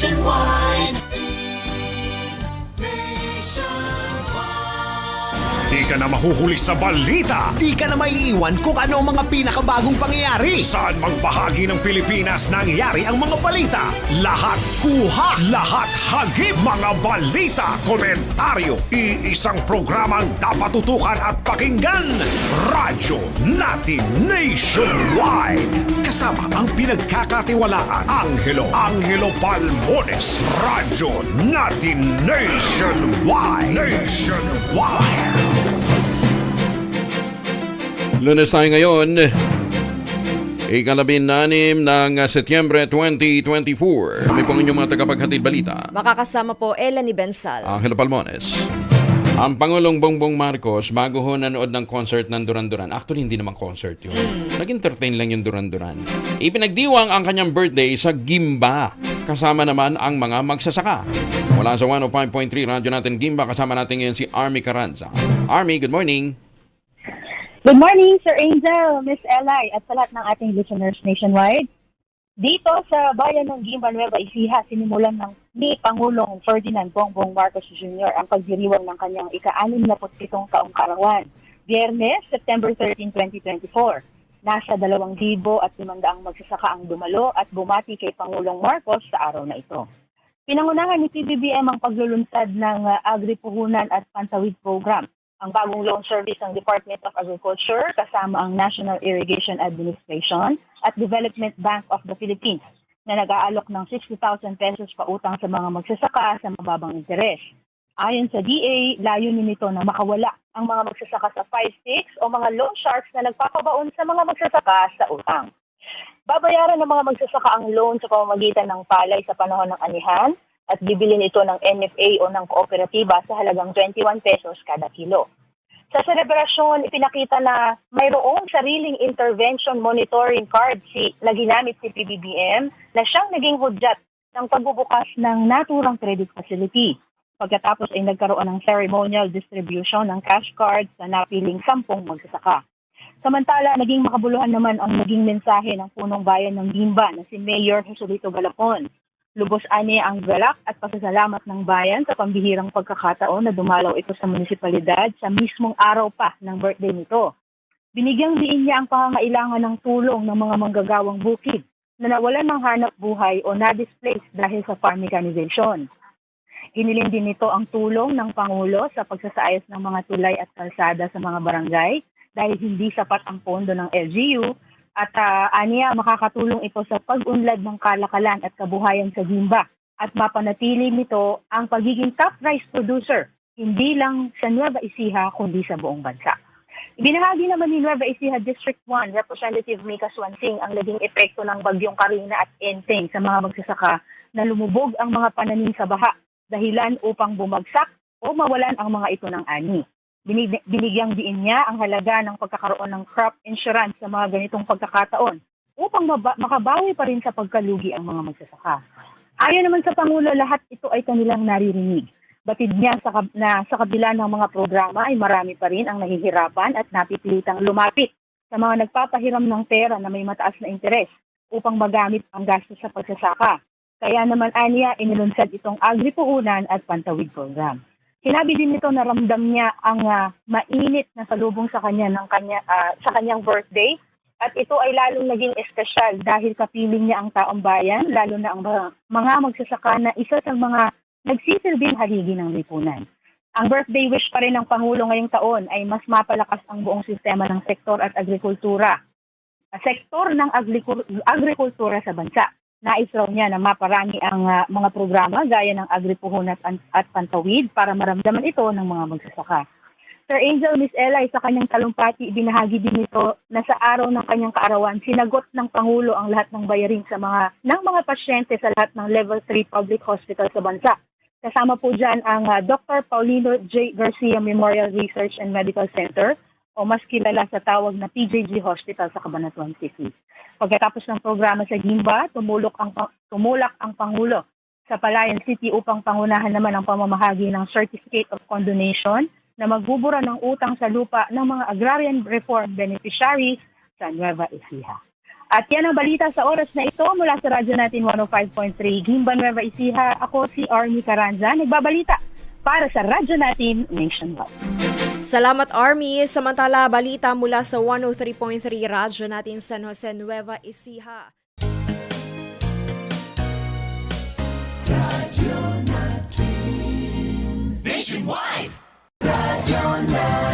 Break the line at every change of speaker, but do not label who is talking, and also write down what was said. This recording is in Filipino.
Nationwide.
Di ka na mahuhuli sa balita.
Di ka na maiiwan kung ano ang mga pinakabagong pangyayari.
Saan mang bahagi ng Pilipinas nangyayari ang mga balita. Lahat kuha, lahat hagib mga balita, komentaryo. Iisang programang dapat tutukan at pakinggan. Radyo natin nationwide. Kasama ang pinagkakatiwalaan Angelo Angelo Palmones. Radyo natin nationwide. Nationwide.
Lunes tayo ngayon, ikalabing-nanim ng Setyembre 2024. Kami po ang inyong mga tagapaghatid balita.
Makakasama po Ella ni Bensal.
Angelo Palmones. Ang Pangulong Bongbong Marcos, bago ho nanood ng concert ng Duran Duran, actually hindi naman concert yun. Nag-entertain lang yung Duran Duran. Ipinagdiwang ang kanyang birthday sa Gimba. Kasama naman ang mga magsasaka. Mula sa 105.3 Radyo natin Gimba, kasama natin ngayon si Army Carranza. Army, good morning.
Good morning, Sir Angel, Miss Eli, at sa lahat ng ating listeners nationwide. Dito sa bayan ng Gimba, Nueva Ecija, sinimulan ng ni Pangulong Ferdinand Bongbong Marcos Jr. ang pagdiriwang ng kanyang ika-67 taong karawan. Biyernes, September 13, 2024. Nasa 2,000 at 500 magsasaka ang dumalo at bumati kay Pangulong Marcos sa araw na ito. Pinangunahan ni PBBM ang paglulunsad ng uh, Agri-Puhunan at Pantawid Program ang bagong loan service ng Department of Agriculture kasama ang National Irrigation Administration at Development Bank of the Philippines na nag-aalok ng 60,000 pesos pautang sa mga magsasaka sa mababang interes. Ayon sa DA, layunin nito na makawala ang mga magsasaka sa 5-6 o mga loan sharks na nagpapabaon sa mga magsasaka sa utang. Babayaran ng mga magsasaka ang loan sa pamamagitan ng palay sa panahon ng anihan at bibilin ito ng NFA o ng kooperatiba sa halagang 21 pesos kada kilo. Sa selebrasyon, ipinakita na mayroong sariling intervention monitoring card si, na ginamit si PBBM na siyang naging hudyat ng pagbubukas ng naturang credit facility. Pagkatapos ay nagkaroon ng ceremonial distribution ng cash cards sa napiling sampung magsasaka. Samantala, naging makabuluhan naman ang naging mensahe ng punong bayan ng Gimba na si Mayor Joselito Galapon Lubos ani ang galak at pasasalamat ng bayan sa pambihirang pagkakataon na dumalaw ito sa munisipalidad sa mismong araw pa ng birthday nito. Binigyang diin niya ang pangangailangan ng tulong ng mga manggagawang bukid na nawalan ng hanap buhay o na-displace dahil sa farm mechanization. Hiniling din nito ang tulong ng Pangulo sa pagsasaayos ng mga tulay at kalsada sa mga barangay dahil hindi sapat ang pondo ng LGU at uh, aniya makakatulong ito sa pag-unlad ng kalakalan at kabuhayan sa Gimba at mapanatili nito ang pagiging top rice producer hindi lang sa Nueva Ecija kundi sa buong bansa. Ibinahagi naman ni Nueva Ecija District 1 Representative Mika Swansing ang naging epekto ng bagyong Karina at Enteng sa mga magsasaka na lumubog ang mga pananim sa baha dahilan upang bumagsak o mawalan ang mga ito ng ani. Binig- binigyang diin niya ang halaga ng pagkakaroon ng crop insurance sa mga ganitong pagkakataon upang maba- makabawi pa rin sa pagkalugi ang mga magsasaka. Ayon naman sa Pangulo, lahat ito ay kanilang naririnig. Batid niya sa, na sa kabila ng mga programa ay marami pa rin ang nahihirapan at napipilitang lumapit sa mga nagpapahiram ng pera na may mataas na interes upang magamit ang gastos sa pagsasaka. Kaya naman aniya inilunsad itong agri-puhunan at pantawid program. Sinabi din nito na ramdam niya ang uh, mainit na salubong sa kanya ng kanya uh, sa kanyang birthday at ito ay lalong naging espesyal dahil kapiling niya ang taong bayan lalo na ang mga, magsasaka na isa sa mga nagsisilbing haligi ng lipunan. Ang birthday wish pa rin ng Pangulo ngayong taon ay mas mapalakas ang buong sistema ng sektor at agrikultura. Sektor ng agrikultura sa bansa nais raw niya na maparami ang uh, mga programa gaya ng agripuhon at, at pantawid para maramdaman ito ng mga magsasaka. Sir Angel Miss Ella sa kanyang talumpati, binahagi din nito na sa araw ng kanyang kaarawan, sinagot ng Pangulo ang lahat ng bayarin sa mga ng mga pasyente sa lahat ng level 3 public hospital sa bansa. Kasama po dyan ang uh, Dr. Paulino J. Garcia Memorial Research and Medical Center o mas kilala sa tawag na PJG Hospital sa Cabanatuan City. Pagkatapos ng programa sa Gimba, tumulok ang, tumulak ang Pangulo sa Palayan City upang pangunahan naman ang pamamahagi ng Certificate of Condonation na magbubura ng utang sa lupa ng mga agrarian reform beneficiaries sa Nueva Ecija. At yan ang balita sa oras na ito mula sa radyo natin 105.3 Gimba Nueva Ecija. Ako si Army Caranza, nagbabalita para sa radyo natin nationwide.
Salamat Army. Samantala, balita mula sa 103.3 radyo natin San Jose Nueva Ecija.
Nationwide! Radio natin.